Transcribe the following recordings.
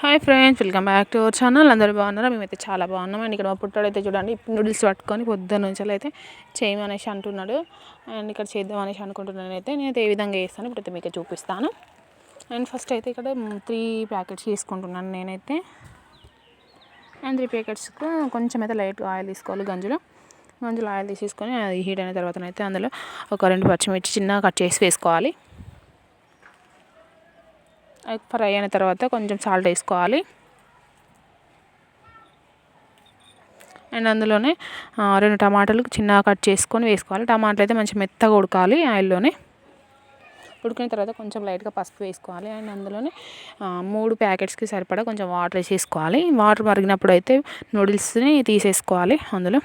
Hi friends welcome back to our channel అందరూ బాగున్నారా? మేమైతే చాలా బాగున్నాం. అండ్ ఇక్కడ మా పుట్టాడైతే చూడండి నూడిల్స్ పట్టుకొని పొద్దున్న నుంచి అయితే చేయమనేసి అంటున్నాడు. అండ్ ఇక్కడ చేద్దాం అనేసి అనుకుంటున్నాను అయితే. నేనైతే ఏ విధంగా చేస్తాను ఇప్పుడైతే మీకు చూపిస్తాను. అండ్ ఫస్ట్ అయితే ఇక్కడ త్రీ ప్యాకెట్స్ తీసుకుంటున్నాను నేనైతే. అండ్ త్రీ ప్యాకెట్స్కు కొంచెం అయితే లైట్ ఆయిల్ తీసుకోవాలి గంజులో. గంజులో ఆయిల్ తీసేసుకొని అది హీట్ అయిన తర్వాత అయితే అందులో ఒక రెండు పచ్చిమిర్చి చిన్నగా కట్ చేసి వేసుకోవాలి. ఫ్రై అయిన తర్వాత కొంచెం సాల్ట్ వేసుకోవాలి. అండ్ అందులోనే రెండు టమాటాలు చిన్నగా కట్ చేసుకొని వేసుకోవాలి. టమాటాలు అయితే మంచి మెత్తగా ఉడకాలి ఆయిల్లోనే. ఉడికిన తర్వాత కొంచెం లైట్గా పసుపు వేసుకోవాలి. అండ్ అందులోనే మూడు ప్యాకెట్స్కి సరిపడా కొంచెం వాటర్ వేసేసుకోవాలి. వాటర్ మరిగినప్పుడు అయితే నూడిల్స్ని తీసేసుకోవాలి అందులో.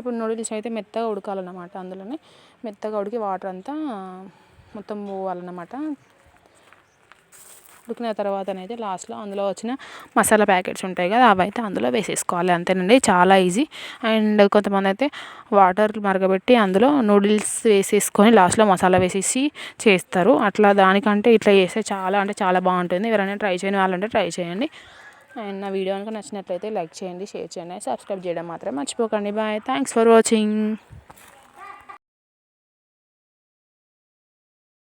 ఇప్పుడు నూడిల్స్ అయితే మెత్తగా ఉడకాలన్నమాట అందులోనే. మెత్తగా ఉడికి వాటర్ అంతా మొత్తం పోవాలన్నమాట. ఉడికిన తర్వాతనైతే లాస్ట్లో అందులో వచ్చిన మసాలా ప్యాకెట్స్ ఉంటాయి కదా అవి అయితే అందులో వేసేసుకోవాలి అంతేనండి. చాలా ఈజీ. అండ్ కొంతమంది అయితే వాటర్ మరగబెట్టి అందులో నూడిల్స్ వేసేసుకొని లాస్ట్లో మసాలా వేసేసి చేస్తారు. అట్లా దానికంటే ఇట్లా చేస్తే చాలా అంటే చాలా బాగుంటుంది. ఎవరైనా ట్రై చేయని వాళ్ళంటే ట్రై చేయండి. అండ్ నా వీడియో కనుక నచ్చినట్లయితే లైక్ చేయండి షేర్ చేయండి సబ్స్క్రైబ్ చేయడం మాత్రం మర్చిపోకండి. బాయ్. Thanks for watching.